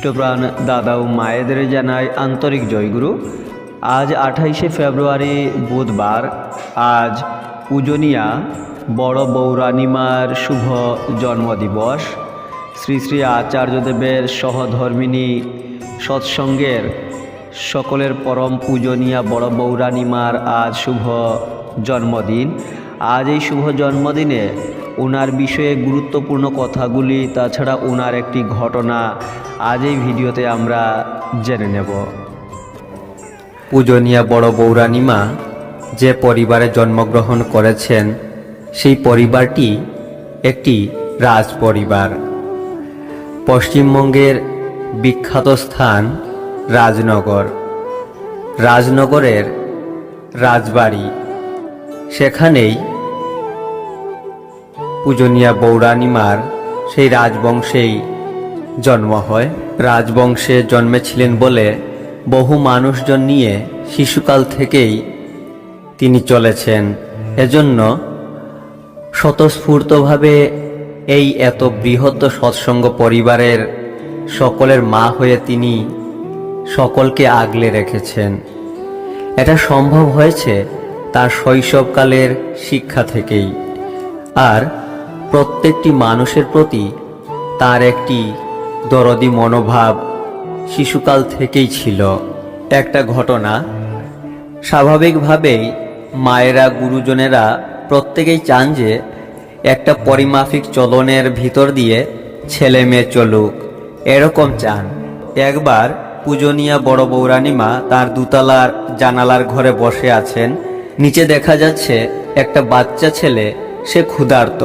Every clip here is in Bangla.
ইষ্টপ্রাণ দাদা ও মায়েদের জানাই আন্তরিক জয়গুরু। আজ আঠাইশে ফেব্রুয়ারি বুধবার, আজ পূজনীয়া, বড় বৌরানিমার শুভ জন্মদিবস। শ্রী শ্রী আচার্যদেবের সহধর্মিনী সৎসঙ্গের সকলের পরম পূজনীয়া বড় বৌরানিমার আজ শুভ জন্মদিন। আজ এই শুভ জন্মদিনে ওনার বিষয়ে গুরুত্বপূর্ণ কথাগুলি, তাছাড়া ওনার একটি ঘটনা আজ এই ভিডিওতে আমরা জেনে নেব। পূজনীয়া বড় বৌরানিমা যে পরিবারে জন্মগ্রহণ করেছেন, সেই পরিবারটি একটি রাজ পরিবার পশ্চিমবঙ্গের বিখ্যাত স্থান রাজনগর। রাজনগরের রাজবাড়ি। সেখানেই পূজনীয়া বৌরানিমার সেই রাজবংশেই জন্ম হয়। রাজবংশে জন্মেছিলেন বলে বহু মানুষজন নিয়ে শিশুকাল থেকেই তিনি চলেছেন। এজন্য স্বতঃস্ফূর্তভাবে এই এত বৃহৎ সৎসঙ্গ পরিবারের সকলের মা হয়ে তিনি সকলকে আগলে রেখেছেন। এটা সম্ভব হয়েছে তার শৈশবকালের শিক্ষা থেকেই। আর প্রত্যেকটি মানুষের প্রতি তার একটি দরদি মনোভাব শিশুকাল থেকেই ছিল। একটা ঘটনা, স্বাভাবিকভাবেই মায়েরা, গুরুজনেরা প্রত্যেকেই চান যে একটা পরিমাফিক চলনের ভিতর দিয়ে ছেলে মেয়ে চলুক। এরকম চান। একবার পূজনীয়া বড় বৌরানিমা তার দুতলার জানালার ঘরে বসে আছেন। নিচে দেখা যাচ্ছে একটা বাচ্চা ছেলে, সে ক্ষুধার্ত।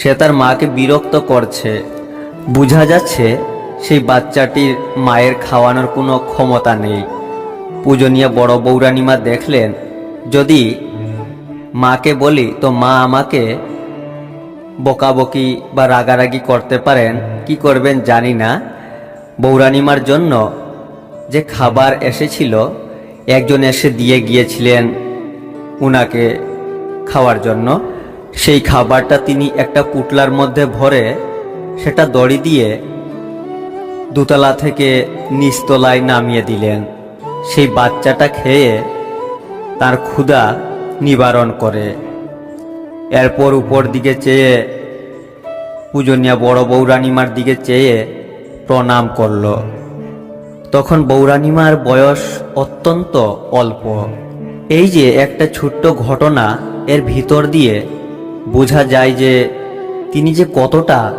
সে তার মাকে বিরক্ত করছে। বোঝা যাচ্ছে সেই বাচ্চাটির মায়ের খাওয়ানোর কোনো ক্ষমতা নেই। পূজনীয় বড় বৌরানিমা দেখলেন, যদি মাকে বলি তো মা আমাকে বকাবকি বা রাগারাগি করতে পারেন, কি করবেন জানি না। বৌরানিমার জন্য যে খাবার এসেছিল, একজন এসে দিয়ে গিয়েছিলেন উনাকে খাওয়ার জন্য। সেই খাবারটা তিনি একটা পুটলার মধ্যে ভরে সেটা দড়ি দিয়ে দোতলা থেকে নিচতলায় নামিয়ে দিলেন। সেই বাচ্চাটা খেয়ে তার ক্ষুধা নিবারণ করে। এরপর উপর দিকে চেয়ে পূজনীয় বড় বৌরানিমার দিকে চেয়ে প্রণাম করল। তখন বৌরানিমার বয়স অত্যন্ত অল্প। এই যে একটা ছোট্ট ঘটনা এর ভিতর দিয়ে বোঝা যায় যে তিনি যে কতটা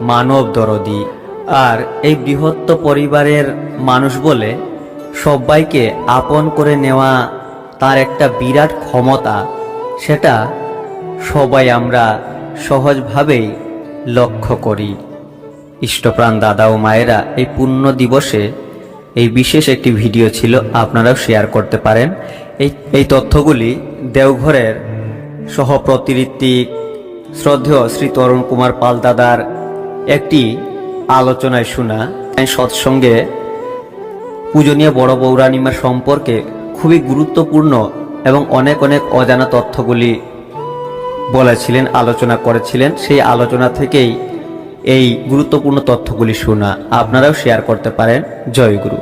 মানব দরদি। আর এই বৃহত্ত পরিবারের মানুষ বলে সবাইকে আপন করে নেওয়া তার একটা বিরাট ক্ষমতা, সেটা সবাই আমরা সহজভাবেই লক্ষ্য করি। ইষ্টপ্রাণ দাদা ও মায়েরা এই পুণ্য দিবসে এই বিশেষ একটি ভিডিও ছিল, আপনারাও শেয়ার করতে পারেন। এই এই তথ্যগুলি দেওঘরের সহপ্রতিরিত্বিক শ্রদ্ধেয় শ্রী তরুণ কুমার পাল দাদার একটি আলোচনায় শোনা সৎসঙ্গে পূজনীয় বড় বৌরানিমার সম্পর্কে খুবই গুরুত্বপূর্ণ এবং অনেক অনেক অজানা তথ্যগুলি বলেছিলেন, আলোচনা করেছিলেন। সেই আলোচনা থেকেই এই গুরুত্বপূর্ণ তথ্যগুলি শোনা। আপনারাও শেয়ার করতে পারেন। জয়গুরু